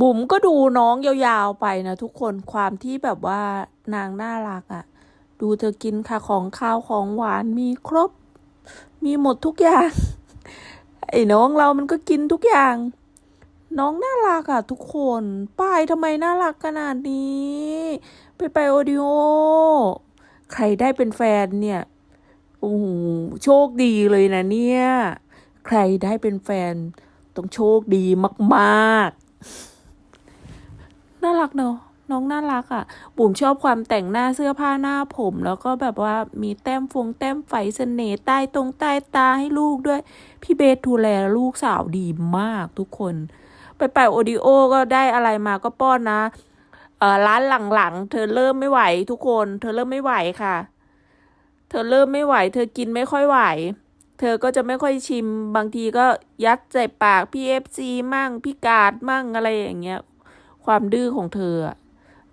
บุ๋มก็ดูน้องยาวๆไปนะทุกคนความที่แบบว่านางน่ารักอะ่ะ ดูเธอกินค่ะของข้าวของหวานมีครบ มีหมดทุกอย่าง ไอ้น้องเรามันก็กินทุกอย่าง น้องน่ารักอะทุกคนป้ายทำไมน่ารักขนาดนี้ ไปไปโอดิโอ ใครได้เป็นแฟนเนี่ยโอ้โหโชคดีเลยนะเนี่ย ใครได้เป็นแฟนต้องโชคดีมาก ๆ น่ารักเนอะน้องน่ารักอะ่ะ บุ๋มชอบความแต่งหน้าเสื้อผ้าหน้าผม แล้วก็แบบว่ามีแต้มฟงแต้มไฟเสน่ห์ใต้ตรงใต้ตาให้ลูกด้วย พี่เบสดูแลลูกสาวดีมากทุกคน ไปไปโอดิโอก็ได้อะไรมาก็ป้อนนะเออร้านหลังๆ เธอเริ่มไม่ไหวทุกคน เธอเริ่มไม่ไหวค่ะ เธอเริ่มไม่ไหว เธอกินไม่ค่อยไหว เธอก็จะไม่ค่อยชิม บางทีก็ยัดใส่ปากพี่เอฟซีมั่งพี่กาดมั่งอะไรอย่างเงี้ย ความดื้อของเธอ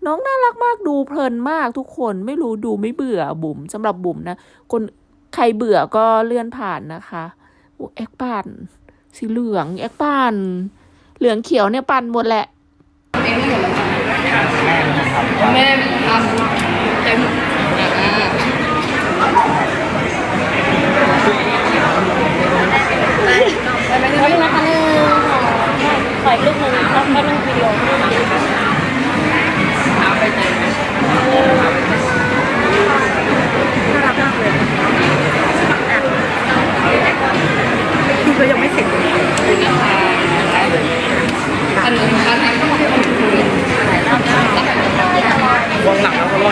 น้องน่ารักมากดูเพลินมากทุกคนไม่รู้ดูไม่เบื่อบุ๋มสำหรับบุ๋มนะคนใครเบื่อก็เลื่อนผ่านนะคะโอ้แอคปั่นสีเหลืองแอคปั่นเหลืองเขียวเนี่ยปั่นหมดแหละเองไม่หมด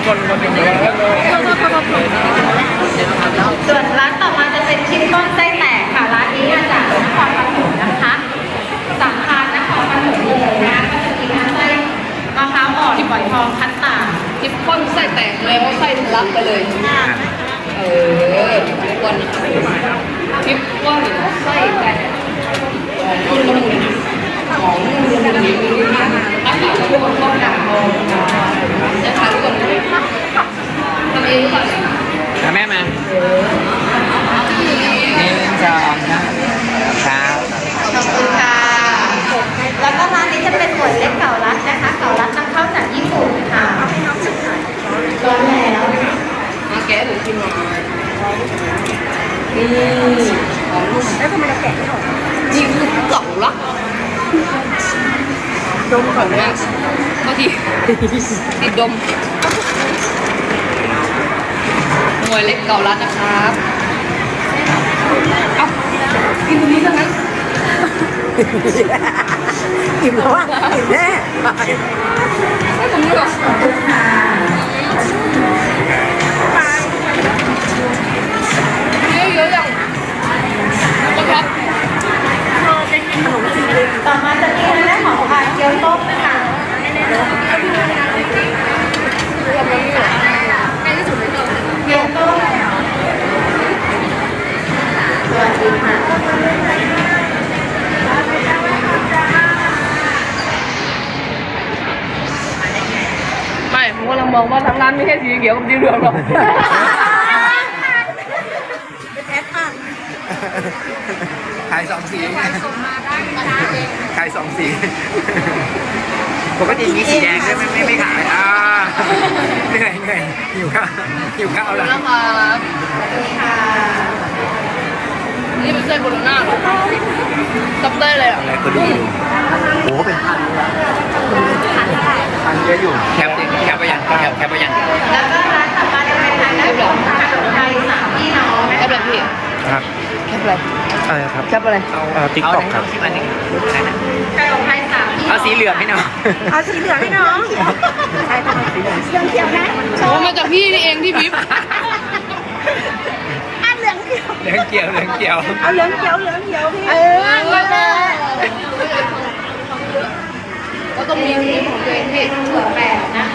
ส่วนร้านต่อมาจะเป็นชิปป้อนไส้แตกค่ะ ร้านนี้มาจากนครปฐมนะคะสัมภารนครปฐมเลยนะก็จะมีทั้งไส้มะพร้าวอ่อนฝอยทองคัสตาร์ดทิปป้นไส้แตกแล้วไส้ทะลักไปเลย เออทิปป้นทิปป้นไส้แตกของคุณละมุนของคุณละมุนอาหารทุกคนก็ดังมองจะทานทุกคนเลยทำเองหรือเปล่า แม่มาหนึ่งสองนะครับ ขอบคุณค่ะ แล้วก็ร้านนี้จะเป็นหมวดเล็กเก่ารัดนะคะ เก่ารัดนำเข้าจากญี่ปุ่นค่ะร้อนแล้ว มาแกะหรือกินมาอืมหอมนุ่ม แล้วทำไมเราแกะไม่ออก นี่คือเก่าลัก ดมก่อนมากก็ทีติดดมมวยเล็กเก่ารัดนะครับเอ้ากินตรงนี้ซะงั้นอิ่มแล้วอะอิ่มแน่ไม่ตรงนี้หรอ มกำลังมองว่าทางร้านไม่ใช่สีเขียวกับสีเหลืองหรอกขายสองสีขายสองสีปกติมีสีแดงด้วยไม่ไม่ไม่ขายอ่าเหนื่อยเหนื่อยหิวข้าวหิวข้าวแล้วนะครับนี่เป็นไส้โบโลน่าเหรอตับได้เลยอะอะไรก็ดูอยู่โอ้เป็นพันพันเยอะอยู่แคปแคปไปยัง แคปแคปไปยังแล้วก็ร้านต่อมาจะเป็นร้านน้ำของขนมไทยสามพี่น้องนะแคปอะไรพี่ครับแคปอะไรอะไรครับแคปอะไรเอาติ๊กต็อกครับขนมไทยสามพี่น้เอาองสีเหลืองให้หน่อยเอาสีเหลืองให้น้องใช่ทำไมสีเหลืองเขียวเขียวนะโอ้มาจากพี่นี่เองที่บิ๊บอะเหลืองเขียวเหลืองเกี่ยวเหลืองเกี่ยวเอาเหลืองเขียวเหลืองเขียวพี่เออนั่นแหละก็ต้องมีทีมของตัวเองพี่ถั่วแปดนะคะ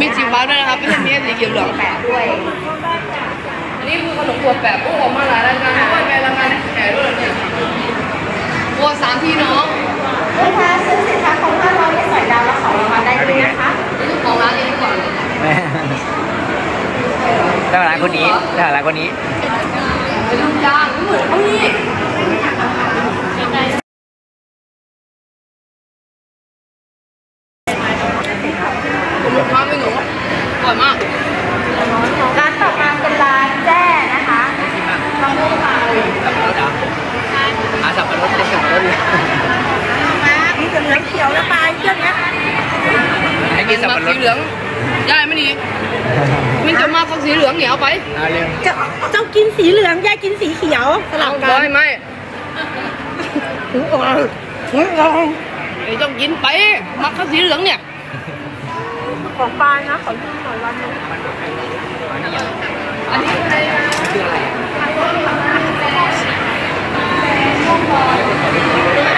มีสีฟ้าด้วยนะครับไม่ใช่มีแค่สีเขียวเหลืองแปดด้วยอันนี้คือขนมตัวแปะพวกออกมาหลายรายการด้วยไปรายการแห่ด้วยเนี่ยตัวสามพี่น้องลูกค้าซื้อสินค้าของ500ไม่ใส่ดาวและของรางวัลได้ด้วยนะคะนี่คือของร้านเองก่อนแม่ได้ร้านคนนี้ได้ร้านคนนี้เป็นลูกจ้างเหมือนเขานี่ อร่อยมาก ร้านต่อมาเป็นร้านแจ้นะคะลองดูค่ะสับปะรดเหรออะสับปะรดเป็นสับปะรดเลยมานี่จะเหลืองเขียวแล้วปลาเชื่อมนะให้กินสับปะรสีเหลืองยายไม่ดีมันจะมากกว่าสีเหลืองเหนียวไปเจ้าเจ้ากินสีเหลืองยายกินสีเขียวสลับกันไม่ไม่ถึงอ่อนถึงอ่อนไอ้ต้องกินไปมักข้าสีเหลืองเนี่ย ของปลายนะขอยืมหน่อยลำนึงอันนี้อะไรนคืออะไร